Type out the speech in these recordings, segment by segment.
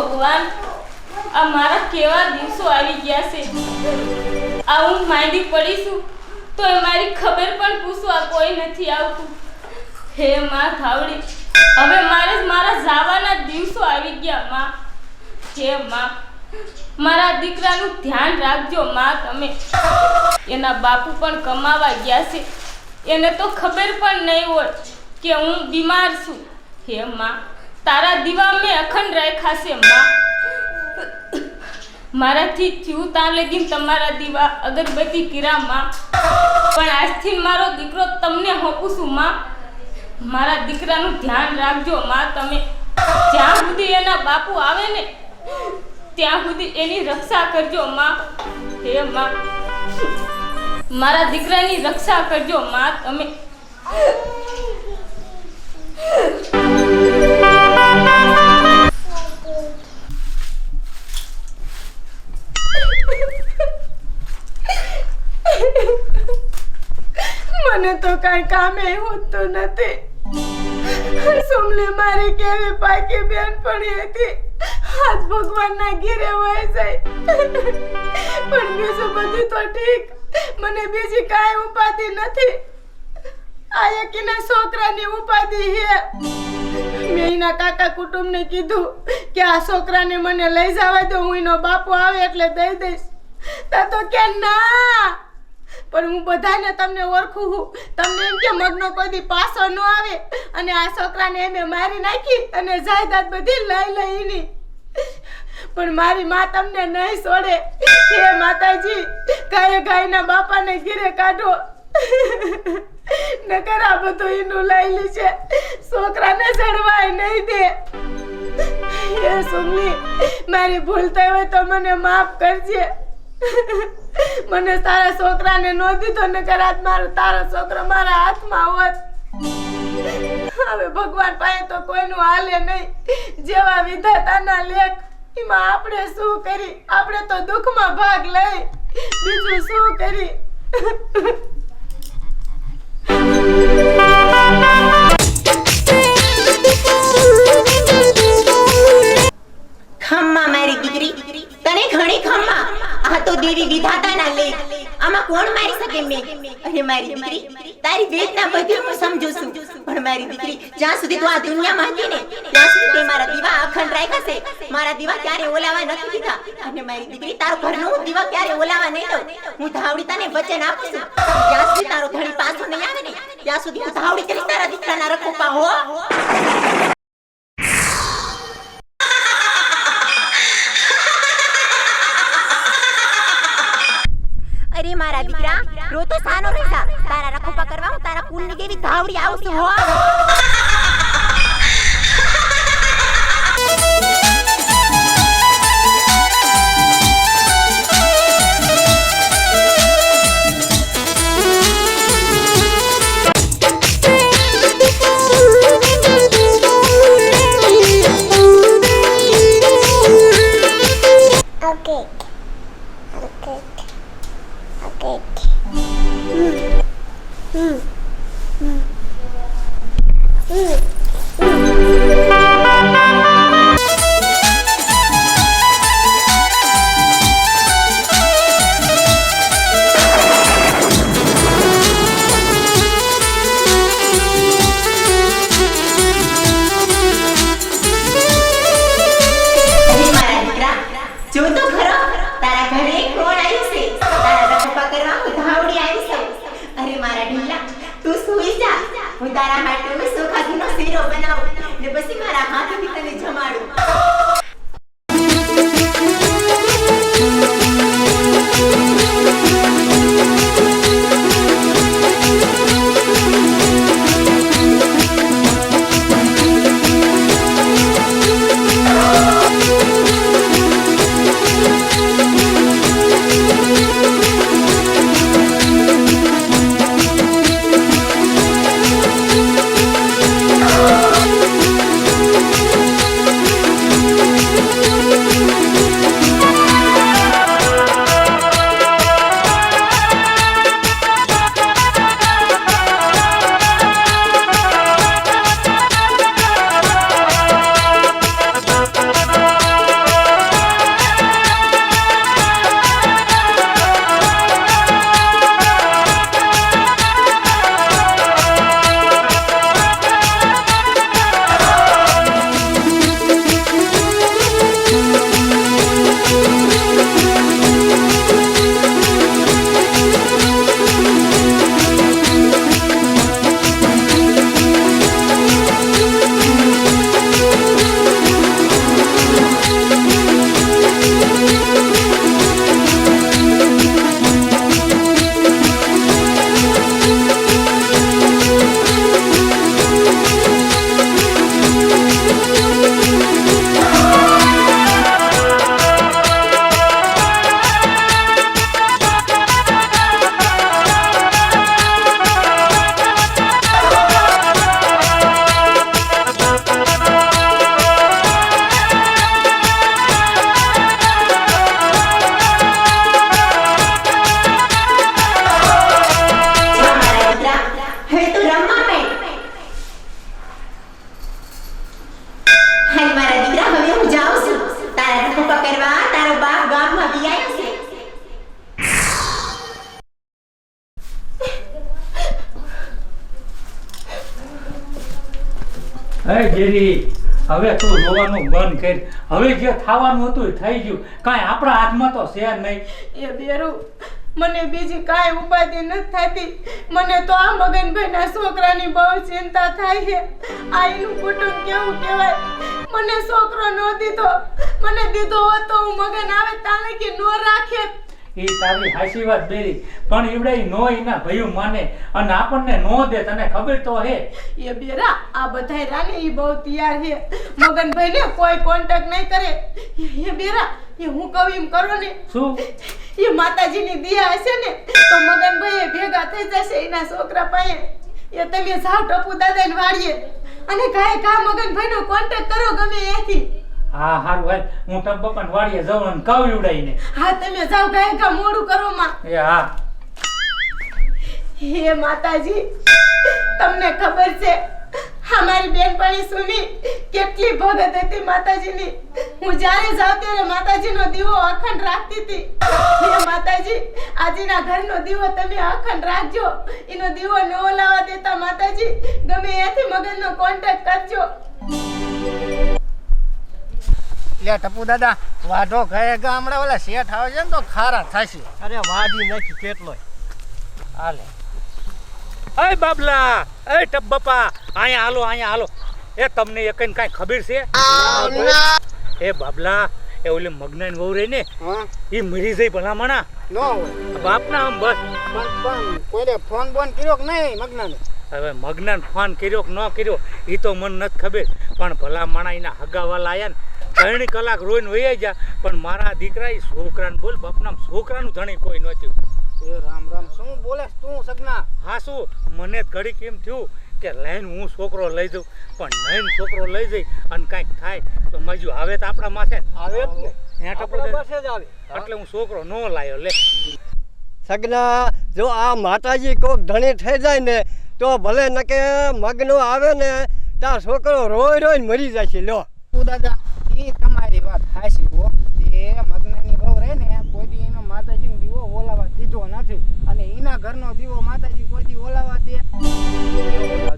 ભગવાન આ મારા કેવા દિવસો આવી ગયા છે. આ હું માંડી પડીશું તો એ મારી ખબર પણ પૂછવા કોઈ નથી આવતું. હે માં થાવડી હવે મારે મારા જાવાના દિવસો આવી ગયા, માં. હે માં, મારા દીકરાનું ધ્યાન રાખજો, માં, તમે. એના બાપુ પણ કમાવા ગયા છે. એને તો ખબર પણ નહીં હોય કે હું બીમાર છું. હે માં તારા દીવા મેં અખંડ રાખ્યા છે, માં. મારાથી થયું ત્યાં લગીન તમારા દીવા અગરબત્તી કિરામાં પણ આજથી મારો દીકરો તમને હોપું છું, માં. મારા દીકરાનું ધ્યાન રાખજો, માં. તમે જ્યાં સુધી એના બાપુ આવે ને, ત્યાં સુધી એની રક્ષા કરજો, માં. હે, માં. મારા દીકરાની રક્ષા કરજો, માં. તમે મને તો કાંઈ કામે હોતું નથી. સુમલે મારી કેવી પાકી બેન પડી હતી. આજ ભગવાનના ઘેરે વહી જાય. પણ બીજું બધું તો ઠીક. મને બીજી કાંઈ ઉપાધિ નથી. આ એકીના છોકરાની ઉપાધિ હે મેં એના કાકા કુટુંબને કીધું કે આ છોકરાને મને લઈ જવા દો, હું એનો બાપુ આવે એટલે દઈ દઈશ. તા તો કે ના. પણ હું બધાને તમને ઓળખું છું. તમને એમ કે મગનો કોઈ પાસો ન આવે. અને આ છોકરાને એમે મારી નાખી અને જાયદાદ બધી લઈ લઈની પણ મારી માં તમને નહીં છોડે. હે માતાજી, ગાય ગાયના બાપાને ઘીરે કાઢો. નકર આ બધું એનું લઈ છે છોકરાને ચડવાય નહીં દે. હે સુમલી મારી ભૂલ થઈ હોય તો મને માફ કરજે. મને તારા છોકરાને નો દીધો ને કરાત મારો, તારો છોકરો મારા હાથમાં હોત. હવે ભગવાન પાસે તો કોઈનું હાલે નહીં. જેવા વિધાતાના લેખ, એમાં આપણે શું કરી? આપણે તો દુઃખમાં ભાગ લઈ. બીજું શું કરી? મારી દીકરી? તારી વેદના બધી હું સમજુ છું. પણ મારી દીકરી, જ્યાં સુધી તું આ દુનિયામાં હતી ને, ત્યાં સુધી તે મારા દીવા અખંડ રાખ્યા છે. મારા દીવા ક્યારે ઓલાવા નથી દીધા. અને મારી દીકરી, તારો ઘરનો હું દીવા ક્યારે ઓલાવા નહીં દઉં? હું ધાવડી તને વચન આપું છું. જ્યાં સુધી તારો ધણી પાછો નહીં આવે ને, ત્યાં સુધી હું ધાવડી કરી તારા દીકરાના રખોપા હો. રો તો સાનો રહેતા તારા રખોપા કરવા હું તારા કુલની કેવી ધાવડી આવતી હો. અરે જેરી હવે તું રોવાનું બંધ કર. હવે જે થવાનું હતું એ થઈ ગયું. કાંઈ આપણા હાથમાં તો છે નહીં. એ બેરું, મને બીજી કાંઈ ઉપાધિ નથી થતી. મને તો આ મગનભાઈના છોકરાની બહુ ચિંતા થાય છે. આ એનું કુટુંબ કેવું કહેવાય? મને છોકરો ન દીધો. મને દીધો હોત તો હું મગન આવે તાને કે ન રાખે. એ તારી હાસી વાત બેરી પણ ઈવડે નો એના ભયું માને અને આપણને નો દે તને ખબર તો હે. એ બેરા આ બધાય રાને ઈ બહુ તૈયાર છે. મગનભાઈ ને કોઈ કોન્ટેક્ટ નહીં કરે. એ બેરા એ હું કહું એમ કરો ને. શું? એ માતાજીની દિયા હશે ને તો મગનભાઈ એ ભેગા થઈ જશે એના છોકરા પાસે. એ તમે સાવ ટપુ દાદાને વાળીએ. અને કાય કા મગનભાઈ નો કોન્ટેક્ટ કરો ગમે ત્યાંથી હા હારું હાલ. હું તબ બપન વાડીએ જાઉં અને કહું ઉડાઈને. હા તમે જાઓ કાંઈ કા મોડું કરો માં એ હા. હે માતાજી તમને ખબર છે અમારી બેનપણી સુની કેટલી ભગત હતી માતાજીની. હું જ્યારે જાઉં ત્યારે માતાજીનો દીવો અખંડ રાખતી હતી. હે માતાજી આજના ઘરનો દીવો તમે અખંડ રાખજો. એનો દીવો ન ઓલાવા દેતા માતાજી ગમે એથી મગજનો કોન્ટેક્ટ કરજો. લે ટપુ દાદા વાઢો ગયા ગામડા ઓલા શેઠ આવે છે ને તો ખારા થશે. અરે વાઢી નાખી કેટલો હાલે. અય બાબલા અય ટપ બપા અહીંયા હાલો અહીંયા હાલો. એ તમને એકને કાંઈ ખબર છે? એ બાબલા એ ઓલી મગનાની વહુ રહી ને એ મરી જઈ ભલામણા. નો હોય. બાપના આમ બસ. કોઈને ફોન બોન કર્યો કે નહીં મગનાને? હવે મગનાન ફોન કર્યો કે ન કર્યો એ તો મને નથી ખબર. પણ ભલા માણા એના હગાવાલા આયા ને ત્રણ કલાક રોઈને વહી જા પણ મારા દીકરા એ છોકરાને બોલ બાપના છોકરાનું ધણી કોઈ નહોતું. એ રામ રામ શું બોલે તું સગના? હા શું? મને ઘડી કેમ થયું કે લઈને હું છોકરો લઈ દઉં પણ લઈને છોકરો લઈ જઈ અને કાંઈક થાય તો મજુ આવે તો આપણા માથે. આવે જ ને. એટલે હું છોકરો ન લાયો લે. સગના જો આ માતાજી કોક ધણી થઈ જાય ને તો ભલે નકે મગનો આવે ને તાર છોકરો રોય રોય મરી જાય છે લો દાદા એ તમારી વાત હાચી હો. એ મગનાની વહુ રહે ને કોઈ દી એનો માતાજીનો દીવો ઓલાવા દીધો નથી. અને એના ઘરનો દીવો માતાજી કોઈ દી ઓલાવા દે.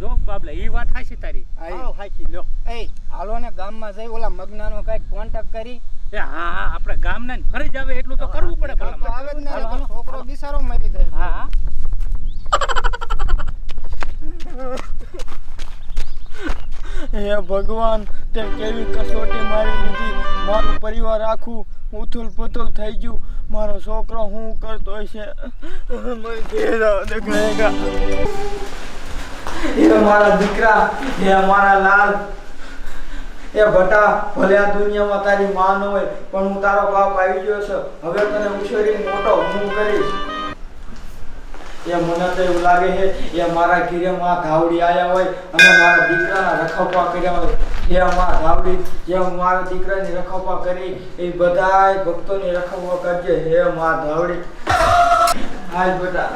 જો બાબલા એ વાત હાચી તારી. આવો હાચી લો એ હાલો ને ગામમાં જઈ ઓલા મગ્નાનો કંઈક કોન્ટેક્ટ કરી. એ હા હા આપણે ગામના ને ફરી જ આવે એટલું તો કરવું પડે ભલા આવે જ ને. છોકરો બિસારો મરી જાય. હા. હા ભગવાન, તે કેવી કસોટી મારી લીધી? મારું પરિવાર આખું ઉથલ પુથલ થઈ ગયું. મારો છોકરો હું કરતો હે મારા દીકરા, એ મારા લાલ. એ ભટા, ભલે આ દુનિયામાં તારી માં ન હોય, પણ હું તારો બાપ આવી ગયો છે. હવે તને ઉછેરી મોટો હું કરીશ. એ મને તો એવું લાગે છે એ મારા ઘીરે માં ધાવડી આવ્યા હોય અને મારા દીકરાના રખપા કર્યા હોય. એ માં ધાવડી, જે મારા દીકરાની રખપા કરી, એ બધાય ભક્તોની રખપા કરજે. હે માં ધાવડી. આજ બેટા